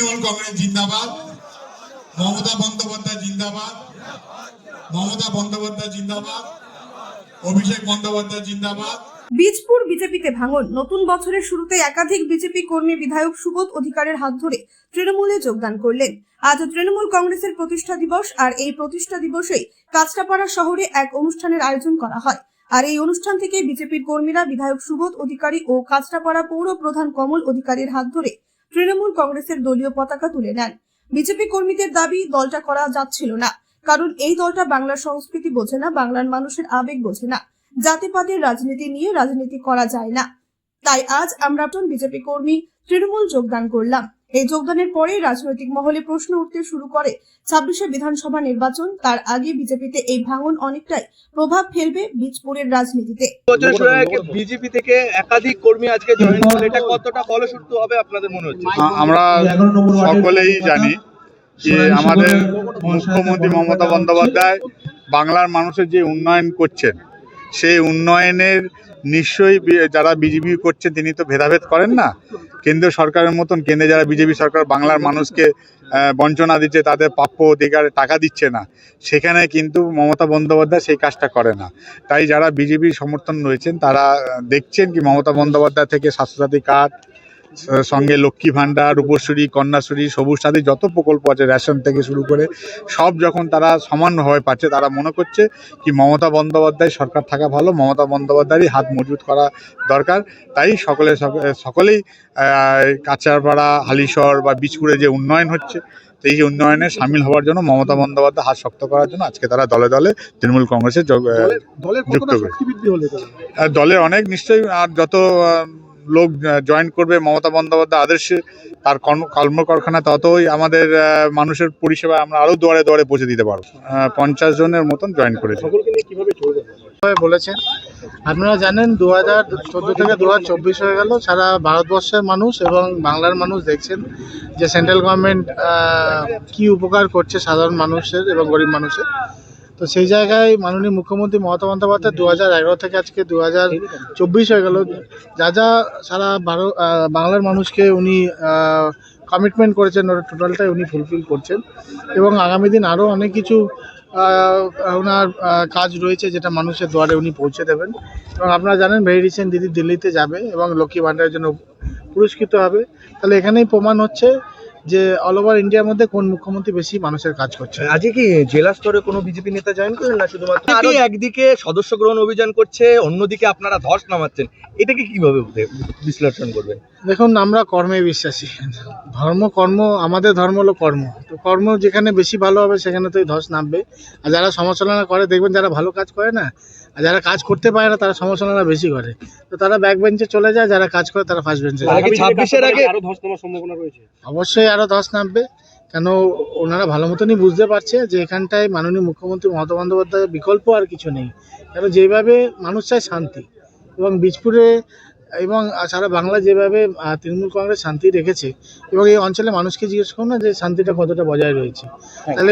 তৃণমূল কংগ্রেস জিন্দাবাদ, মমতা বন্দ্যোপাধ্যায় জিন্দাবাদ, মমতা বন্দ্যোপাধ্যায় জিন্দাবাদ, অভিষেক বন্দ্যোপাধ্যায় জিন্দাবাদ। বীজপুর বিজেপিতে ভাঙন, নতুন বছরের শুরুতে একাধিক বিজেপি কর্মী বিধায়ক সুবোধ অধিকারের হাত ধরে তৃণমূলে যোগদান করলেন। আজ তৃণমূল কংগ্রেসের প্রতিষ্ঠা দিবস, আর এই প্রতিষ্ঠা দিবসেই কাঁচরাপাড়া শহরে এক অনুষ্ঠানের আয়োজন করা হয়। আর এই অনুষ্ঠান থেকে বিজেপির কর্মীরা বিধায়ক সুবোধ অধিকারী ও কাঁচরাপাড়া পৌর প্রধান কমল অধিকারীর হাত ধরে তৃণমূল কংগ্রেসের দলীয় পতাকা তুলে নেন। বিজেপি কর্মীদের দাবি, দলটা করা যাচ্ছিল না। কারণ এই দলটা বাংলার সংস্কৃতি বোঝে না, বাংলার মানুষের আবেগ বোঝে না। জাতিপাতের রাজনীতি নিয়ে রাজনীতি করা যায় না। তাই আজ আমরা বিজেপি কর্মী তৃণমূল যোগদান করলাম। এই যোগদানের পরে রাজনৈতিক মহলে প্রশ্ন উঠতে শুরু করে। ছাব্বিশে বিধানসভা নির্বাচন তার আগে বিজেপিতে এই ভাঙন অনেকটাই প্রভাব ফেলবে বীজপুরের রাজনীতিতে। বিজেপি থেকে একাধিক কর্মী আজকে জয়েন করল এটা কতটা ফলশ্রুতি হবে আপনাদের মনে হচ্ছে? আমরা সকলেই জানি যে আমাদের মুখ্যমন্ত্রী মমতা বন্দ্যোপাধ্যায় বাংলার মানুষের যে উন্নয়ন করছেন সেই উন্নয়নের নিশ্চয়ই যারা বিজেপি করছেন তিনি তো ভেদাভেদ করেন না। কেন্দ্রীয় সরকারের মতন, কেন্দ্রে যারা বিজেপি সরকার, বাংলার মানুষকে বঞ্চনা দিচ্ছে, তাদের প্রাপ্য অধিকার টাকা দিচ্ছে না, সেখানে কিন্তু মমতা বন্দ্যোপাধ্যায় সেই কাজটা করে না। তাই যারা বিজেপির সমর্থন রয়েছেন, তারা দেখছেন কি মমতা বন্দ্যোপাধ্যায় থেকে স্বাস্থ্যসাথী কার্ড সঙ্গে লক্ষ্মী ভাণ্ডার রূপশ্রী কন্যাশ্রী সবুজ সাথী যত প্রকল্প আছে রেশন থেকে শুরু করে সব যখন তারা সমানভাবে পাচ্ছে তারা মনে করছে কি মমতা বন্দ্যোপাধ্যায় সরকার থাকা ভালো মমতা বন্দ্যোপাধ্যায়েরই হাত মজবুত করা দরকার তাই সকলে সকলেই কাঁচারপাড়া হালিশহর বা বীজপুরে যে উন্নয়ন হচ্ছে তো এই উন্নয়নে সামিল হওয়ার জন্য মমতা বন্দ্যোপাধ্যায় হাত শক্ত করার জন্য আজকে তারা দলে দলে তৃণমূল কংগ্রেসের যুক্ত করে। দলে অনেক নিশ্চয়ই আর যত লোক জয়েন করবে মমতা বন্দ্যোপাধ্যায় আদর্শে তার কর্ম কর্মকারখানা ততই আমাদের মানুষের পরিষেবা আমরা আরও দুয়ারে দুয়ারে পৌঁছে দিতে পারব। পঞ্চাশ জনের মতন জয়েন করেছে। বলেছেন। আপনারা জানেন দু হাজার চোদ্দ থেকে দু হাজার চব্বিশ হয়ে গেল সারা ভারতবর্ষের মানুষ এবং বাংলার মানুষ দেখছেন যে সেন্ট্রাল গভর্নমেন্ট কি উপকার করছে সাধারণ মানুষের এবং গরিব মানুষের। তো সেই জায়গায় মাননীয় মুখ্যমন্ত্রী মমতা বন্দ্যোপাধ্যায় দু হাজার এগারো থেকে আজকে দু হাজার চব্বিশ হয়ে গেল। যা যা সারা ভারত বাংলার মানুষকে উনি কমিটমেন্ট করেছেন ওটা টোটালটাই উনি ফুলফিল করছেন এবং আগামী দিন আরও অনেক কিছু ওনার কাজ রয়েছে যেটা মানুষের দুয়ারে উনি পৌঁছে দেবেন। এবং আপনারা জানেন ভেরি রিসেন্ট দিদি দিল্লিতে যাবে এবং লক্ষ্মী ভাণ্ডারের জন্য পুরস্কৃত হবে। তাহলে এখানেই প্রমাণ হচ্ছে যে অল ওভার ইন্ডিয়ার মধ্যে কোন মুখ্যমন্ত্রী বেশি মানুষের কাজ করছে? আজকে কি জেলা স্তরে কোনো বিজেপি নেতা জয়েন করলেন না শুধুমাত্র? আরও একদিকে সদস্য গ্রহণ অভিযান করছে অন্যদিকে আপনারা ধস নামাচ্ছেন। এটাকে কীভাবে বিশ্লেষণ করবেন? দেখুন আমরা কর্মে বিশ্বাসী। ধর্ম কর্ম আমাদের ধর্ম হলো কর্ম। তো কর্ম যেখানে বেশি ভালো হবে সেখানে তো এই ধস নামবে। আর যারা সমালোচনা করে দেখবেন যারা ভালো কাজ করে না আর যারা কাজ করতে পারে না তারা সমালোচনা বেশি করে। তো তারা ব্যাক বেঞ্চে চলে যায় যারা কাজ করে তারা ফার্স্ট বেঞ্চে আগে অবশ্যই আরও ধস নামবে। কেন ওনারা ভালো মতনই বুঝতে পারছে যে এখানটায় মাননীয় মুখ্যমন্ত্রী মমতা বন্দ্যোপাধ্যায়ের বিকল্প আর কিছু নেই। কেন যেভাবে মানুষ চায় শান্তি। এবং বীজপুরে এবং সারা বাংলা যেভাবে তৃণমূল কংগ্রেস শান্তি রেখেছে এবং এই অঞ্চলে মানুষকে জিজ্ঞেস করুন না যে শান্তিটা কতটা বজায় রয়েছে। তাহলে